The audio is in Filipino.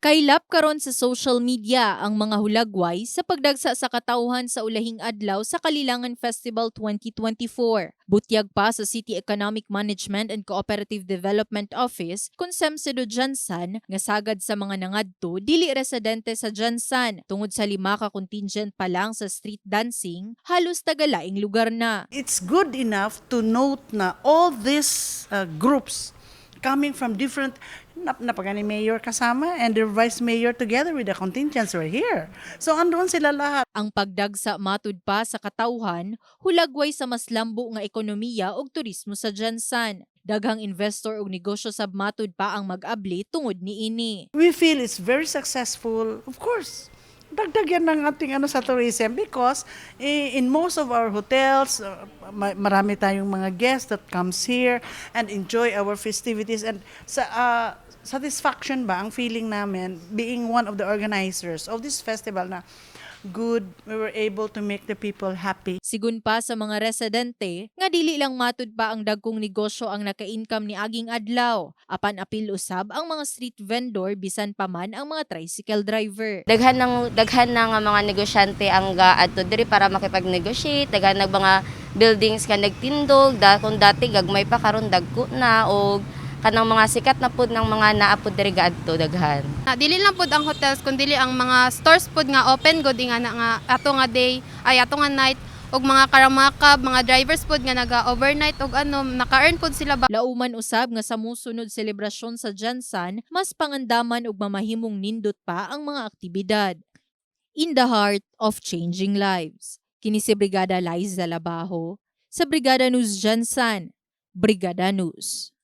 Kaylap karon sa social media ang mga hulagway sa pagdagsa sa katawhan sa ulahing adlaw sa Kalilangan Festival 2024. Butyag pa sa City Economic Management and Cooperative Development Office kung Semsedo Jansan nga sagad sa mga nangadto dili residente sa Jansan tungod sa lima ka contingent pa lang sa street dancing halos tagalaing lugar na. It's good enough to note na all these uh, groups coming from different nap napagani mayor kasama and the vice mayor together with the contingents were here. So andoon sila lahat. Ang pagdagsa matud pa sa katawhan, hulagway sa mas lambo nga ekonomiya ug turismo sa Jansan. Daghang investor ug negosyo sab matud pa ang mag-abli tungod niini. We feel it's very successful. Of course, dagdag yan ng ating ano sa tourism because eh, in most of our hotels, uh, ma- marami tayong mga guests that comes here and enjoy our festivities. And sa uh, satisfaction ba ang feeling namin being one of the organizers of this festival na good, we were able to make the people happy. Sigun pa sa mga residente, nga dili lang matud pa ang dagkong negosyo ang naka-income ni aging adlaw. Apan apil usab ang mga street vendor bisan pa man ang mga tricycle driver. daghan ng daghan ng mga negosyante ang gaadto diri para makipag-negotiate daghan ng mga buildings ka nagtindog da kung dati gagmay pa karon dagko na og kanang mga sikat na pud ng mga naapod diri gaadto daghan Na dili lang pud ang hotels kundi ang mga stores pud nga open gud nga na nga ato nga day ay ato nga night ug mga karamakab, mga drivers pud nga naga overnight og ano naka-earn pud sila ba Lauman usab nga sa musunod selebrasyon sa Jansan, mas pangandaman ug mamahimong nindot pa ang mga aktibidad. In the heart of changing lives. Kini si Brigada Liza Labajo sa Brigada News Jansan. Brigada News.